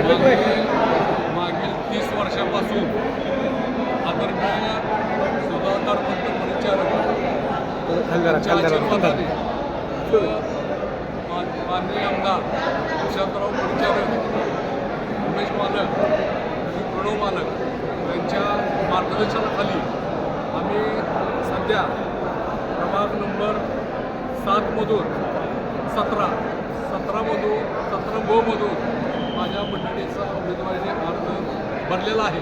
मागील तीस वर्षापासून आदरणीय सुधाकर पंत परिचारक यांच्या आशीर्वादाने व मा- माननीय आमदार यशवंतराव परिचारक उमेश मालक आणि प्रणव मालक यांच्या मार्गदर्शनाखाली आम्ही सध्या प्रभाग नंबर सातमधून सतरा सतरामधून सतरा गोमधून माझ्या मंडळीचा उमेदवारीने अर्ज भरलेला आहे.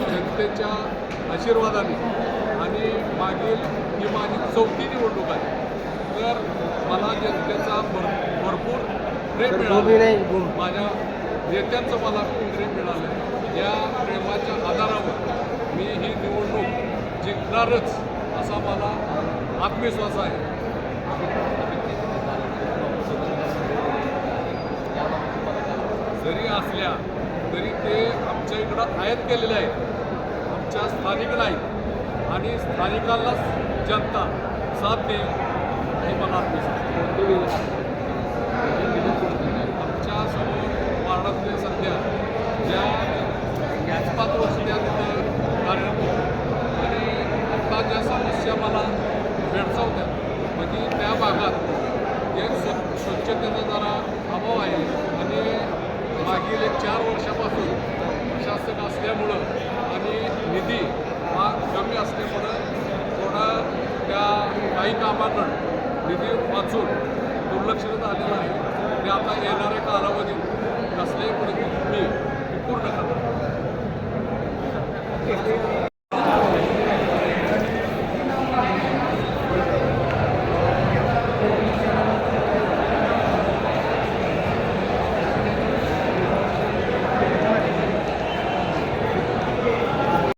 जनतेच्या आशीर्वादाने आणि मागील ही माझी चौथी निवडणूक आहे. तर मला जनतेचा भर भरपूर प्रेम मिळालं. माझ्या नेत्यांचं मला प्रेम मिळालं. या प्रेमाच्या आधारावर मी ही निवडणूक जिंकणारच असा मला आत्मविश्वास आहे. असल्या तरी ते आमच्या इकडं आयात केलेले आहेत. आमच्या स्थानिक नाहीत. आणि स्थानिकांनाच जनता साथ देईल हे मला. आमच्यासमोर वार्डातले सध्या. ज्या पाच पाच वर्ष त्या तिथं कार्यरत आणि आता ज्या समस्या मला भेडसावत्या म्हणजे त्या भागात असल्यामुळं आणि निधी हा कमी असल्यामुळं थोडा त्या काही कामांना निधी वाचून दुर्लक्षित झालेलं आहे. ते आता येणाऱ्या कालावधीत कसल्याही पद्धतीने मी पूर्ण करणार.